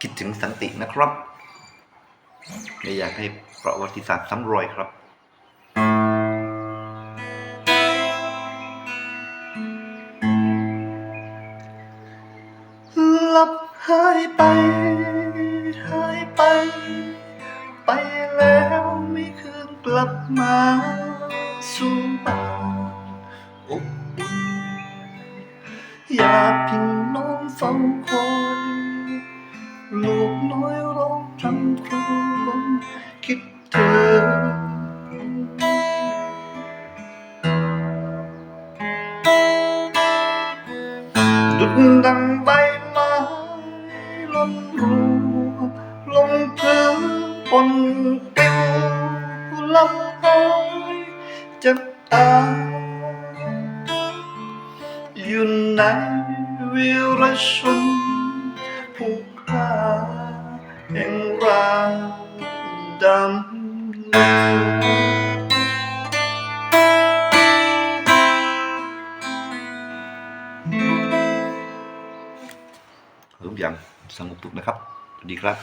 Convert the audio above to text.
คิดถึงสันตินะครับ ไม่อยากให้ประวัติศาสตร์ซ้ำรอยครับลับหายไป หายไป ไปแล้วไม่คืนกลับมาสู่บ้านอบอุ่นอยากพี่น้องเฝ้าคอย น้อยร้องพรำครวญคิดถึงดุดดังใบไม้ล้มรูลงพื้นปนปิวลำหายจะตายอยู่ในวิรชน แห่งรางดำน้ำทุกอย่างสงบสุขนะครับ สวัสดีครับ